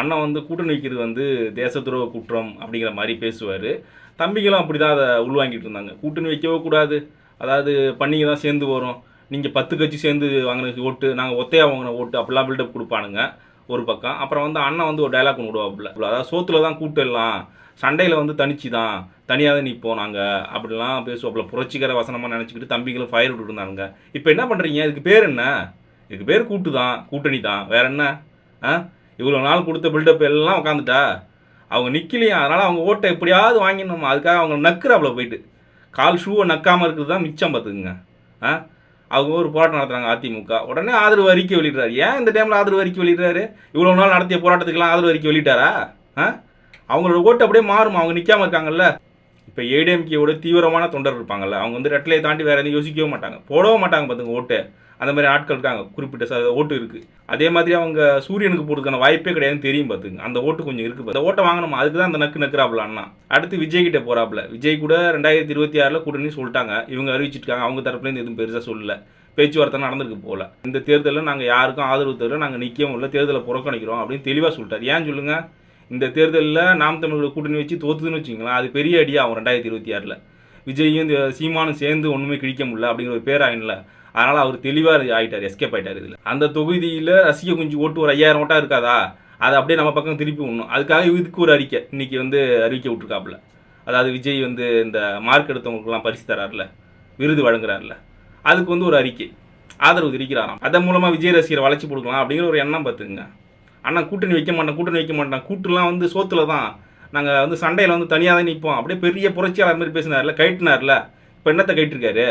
அண்ணன் வந்து கூட்டணி வைக்கிறது வந்து தேச துரோக குற்றம் அப்படிங்கிற மாதிரி பேசுவார். தம்பிகளும் அப்படி தான் அதை உள்வாங்கிட்டு இருந்தாங்க. கூட்டணி வைக்கவே கூடாது. அதாவது பண்ணிங்க தான் சேர்ந்து வரும். நீங்கள் பத்து கட்சி சேர்ந்து வாங்கின ஓட்டு நாங்கள் ஒத்தையாக வாங்கின ஓட்டு அப்படிலாம் பில்டப் கொடுப்பானுங்க ஒரு பக்கம். அப்புறம் வந்து அண்ணன் வந்து ஒரு டைலாக் ஒன்று விடுவாப்புல. அதாவது சோத்தில் தான் கூட்டிடலாம் சண்டையில் வந்து தனிச்சு தான் தனியாக தான் நிற்போம் நாங்கள் அப்படிலாம் பேசுவாப்புல. புரட்சிகர வசனமாக நினச்சிக்கிட்டு தம்பிகளும் ஃபயர் விட்டுட்டு இருந்தானுங்க. இப்போ என்ன பண்ணுறீங்க இதுக்கு பேர் என்ன? இதுக்கு பேர் கூட்டு தான் கூட்டணி தான் வேற என்ன? ஆ? இவ்வளோ நாள் கொடுத்த பில்டப் எல்லாம் உட்காந்துட்டா அவங்க நிற்கலையா அதனால் அவங்க ஓட்டை எப்படியாவது வாங்கினோம் அதுக்காக அவங்க நக்குறாப்புல போயிட்டு. கால் ஷூவை நக்காமல் இருக்கிறது தான் மிச்சம் பார்த்துக்குங்க. ஆ? அவங்க ஒரு போராட்டம் நடத்துறாங்க அதிமுக. உடனே ஆதரவு அறிக்கை வெளியிடுறாரு. ஏன் இந்த டைமில் ஆதரவு அறிக்கை வெளியிடுறாரு? இவ்வளோ நாள் நடத்திய போராட்டத்துக்கெல்லாம் ஆதரவு அறிக்கை வெளியிட்டாரா? ஆ? அவங்களோட ஓட்டு அப்படியே மாறுமா? அவங்க நிற்காம இருக்காங்கல்ல? இப்போ ஏடிஎம்கேவோட தீவிரமான தொண்டர் இருப்பாங்கல்ல. அவங்க வந்து ரெட்டலையை தாண்டி வேறு எதுவும் யோசிக்கவே மாட்டாங்க. போடவே மாட்டாங்க பார்த்துங்க ஓட்டு. அந்த மாதிரி ஆட்கள் இருக்காங்க குறிப்பிட்ட ச ஓட்டு இருக்குது அதே மாதிரி அவங்க சூரியனுக்கு போடுறதுக்கான வாய்ப்பே கிடையாதுன்னு தெரியும் பார்த்துங்க அந்த ஓட்டு கொஞ்சம் இருக்குது அந்த ஓட்டை வாங்கணுமா? அதுக்கு தான் அந்த நக்கு நக்குறாப்புல அண்ணா. அடுத்து விஜய் கிட்ட போகிறாப்புல விஜய் கூட ரெண்டாயிரத்தி இருபத்தி ஆறில் கூட்டணி சொல்லிட்டாங்க. இவங்க அறிவிச்சிருக்காங்க. அவங்க தரப்புலேருந்து எதுவும் பெருசாக சொல்லல. பேச்சுவார்த்தை நடந்திருக்கு போல. இந்த தேர்தலில் நாங்கள் யாருக்கும் ஆதரவு தரல. நாங்கள் நிற்கவும் இல்லை. தேர்தலை புறக்கணிக்கிறோம் அப்படின்னு தெளிவாக சொல்லிட்டார். ஏன் சொல்லுங்கள் இந்த தேர்தலில் நாம் தமிழோட கூட்டணி வச்சு தோத்துதுன்னு வச்சுங்களேன் அது பெரிய அடியாக ஆகும் ரெண்டாயிரத்தி இருபத்தி ஆறில். விஜயும் இந்த சீமானும் சேர்ந்து ஒன்றுமே கிழிக்க முடியல அப்படிங்கிற ஒரு பேராயின்ல. அதனால் அவர் தெளிவாக ஆகிட்டார் எஸ்கேப் ஆயிட்டார் இதில். அந்த தொகுதியில் ரசிக குஞ்சு ஓட்டு ஒரு ஐயாயிரம் ஓட்டாக இருக்காதா? அதை அப்படியே நம்ம பக்கம் திருப்பி விடணும். அதுக்காக இதுக்கு ஒரு அறிக்கை. இன்னைக்கு வந்து அறிவிக்க விட்டுருக்காப்புல. அதாவது விஜய் வந்து இந்த மார்க் எடுத்தவங்களுக்குலாம் பரிசு தராருல. விருது வழங்குறாருல. அதுக்கு வந்து ஒரு அறிக்கை. ஆதரவு தெரிவிக்கிறாராம். அதன் மூலமாக விஜய் ரசிகரை வளர்ச்சி கொடுக்கலாம் அப்படிங்கிற ஒரு எண்ணம் பார்த்துங்க ஆனால் கூட்டணி வைக்க மாட்டேன் கூட்டணி வைக்க மாட்டேன். கூட்டுலாம் வந்து சோத்துல தான். நாங்கள் வந்து சண்டையில் வந்து தனியாக தான் நிற்போம் அப்படியே பெரிய புரட்சியாளர் மாதிரி பேசினார்ல கைட்டினார்ல இப்போ என்னத்தை கைட்டிருக்காரு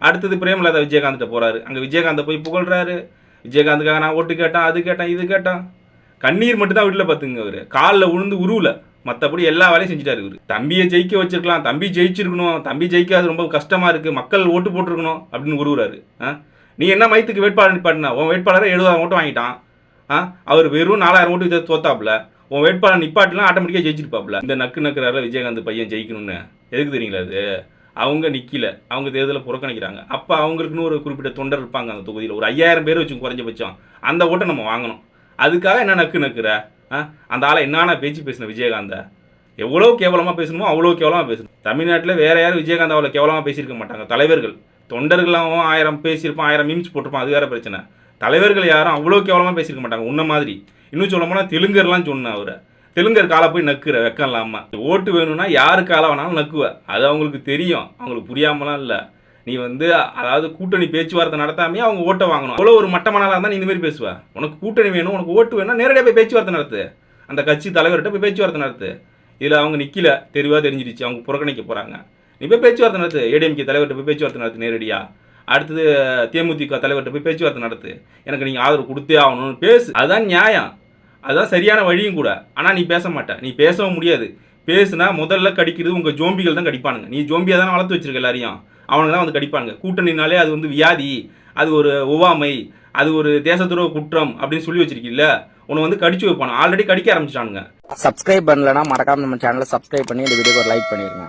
அடுத்தது பிரேமலதா விஜயகாந்த்கிட்ட போகிறாரு அங்கே விஜயகாந்தை போய் புகழ்கிறாரு விஜயகாந்துக்காக நான் ஓட்டு கேட்டேன் அது கேட்டேன் இது கேட்டேன். கண்ணீர் மட்டும் தான் வீட்டில் பார்த்துங்க அவர். காலில் விழுந்து உருவல. மற்றபடி எல்லா வேலையும் செஞ்சுட்டாரு இவர். தம்பியை ஜெயிக்க வச்சிருக்கலாம் தம்பி ஜெயிச்சிருக்கணும் தம்பி ஜெயிக்காது ரொம்ப கஷ்டமாக இருக்குது மக்கள் ஓட்டு போட்டிருக்கணும் அப்படின்னு உருவுறாரு. ஆ? நீ என்ன மைத்துக்கு வேட்பாளர் நிப்பாட்டினா? உன் வேட்பாளரை எழுபதாயிரம் ஓட்டு வாங்கிட்டான். ஆ? அவர் வெறும் நாலாயிரம் ஓட்டு இதை தோத்தாப்புல. உன் வேட்பாளர் நிப்பாட்டிலாம் ஆட்டோமேட்டிக்காக ஜெயிச்சிருப்பாப்புல. இந்த நக்கு நக்குறாரில் விஜயகாந்த் பையன் ஜெயிக்கணும்னு. எதுக்கு தெரியுங்களா அது? அவங்க நிற்கல அவங்க தேர்தலை புறக்கணிக்கிறாங்க. அப்போ அவங்களுக்குன்னு ஒரு குறிப்பிட்ட தொண்டர் இருப்பாங்க அந்த தொகுதியில். ஒரு ஐயாயிரம் பேர் வச்சு குறைஞ்சபட்சம். அந்த ஓட்டை நம்ம வாங்கணும். அதுக்காக என்ன நக்கு நக்குற? ஆ? அந்த ஆளை என்னென்ன பேச்சு பேசின விஜயகாந்த? எவ்வளோ கேவலமாக பேசணுமோ அவ்வளோ கேவலமாக பேசணும். தமிழ்நாட்டில் வேறு யாரும் விஜயகாந்த் அவ்வளோ கேவலமாக பேசியிருக்க மாட்டாங்க. தலைவர்கள். தொண்டர்களாகவும் ஆயிரம் பேசியிருப்பான் ஆயிரம் மீம்ஸ் போட்டிருப்பான். அது வேறு பிரச்சனை. தலைவர்கள் யாரும் அவ்வளோ கேவலமாக பேசியிருக்க மாட்டாங்க. உன்ன மாதிரி. இன்னும் சொல்ல போனால் தெலுங்கர்லாம் சொன்னேன் அவரை. தெலுங்கர் காலை போய் நக்குற வெக்கம் இல்லாமல் ஓட்டு வேணும்னா யாரு காலை வேணாலும் நக்குவ. அது அவங்களுக்கு தெரியும். அவங்களுக்கு புரியாமலாம் இல்லை. நீ வந்து அதாவது கூட்டணி பேச்சுவார்த்தை நடத்தாமே அவங்க ஓட்டை வாங்கணும். அவ்வளோ ஒரு மட்டமானாலாக இருந்தால் நீ இந்த மாதிரி பேசுவ. உனக்கு கூட்டணி வேணும் உனக்கு ஓட்டு வேணும்னா நேரடியாக போய் பேச்சுவார்த்தை நடத்து. அந்த கட்சி தலைவர்கிட்ட போய் பேச்சுவார்த்தை நடத்து. இதில் அவங்க நிற்கல தெளிவாக தெரிஞ்சிருச்சு அவங்க புறக்கணிக்க போகிறாங்க நீ போய் பேச்சுவார்த்தை நடத்து. ஏடிஎம்கே தலைவர்கிட்ட போய் பேச்சுவார்த்தை நடத்து நேரடியாக அடுத்தது தேமுதிக தலைவர்கிட்ட போய் பேச்சுவார்த்தை நடத்து. எனக்கு நீங்கள் ஆதரவு கொடுத்தே ஆகணும்னு பேசு. அதுதான் நியாயம். அதுதான் சரியான வழியும் கூட. ஆனால் நீ பேச மாட்ட. நீ பேசவும் முடியாது. பேசுனா முதல்ல கடிக்கிறது உங்கள் ஜோம்பிகள் தான் கடிப்பானுங்க. நீ ஜோம்பியாக தானே வளர்த்து வச்சிருக்க எல்லாரையும்? அவனுங்க தான் வந்து கடிப்பானுங்க. கூட்டணினாலே அது வந்து வியாதி அது ஒரு ஒவ்வாமை அது ஒரு தேச துரோக குற்றம் அப்படின்னு சொல்லி வச்சிருக்கீல்ல உன்னை வந்து கடிச்சு வைப்பானு ஆல்ரெடி கடிக்க ஆரம்பிச்சிட்டானுங்க. சப்ஸ்கிரைப் பண்ணலன்னா மறக்காம நம்ம சேனலை சப்ஸ்கிரைப் பண்ணி இந்த வீடியோக்கு ஒரு லைக் பண்ணிடுங்க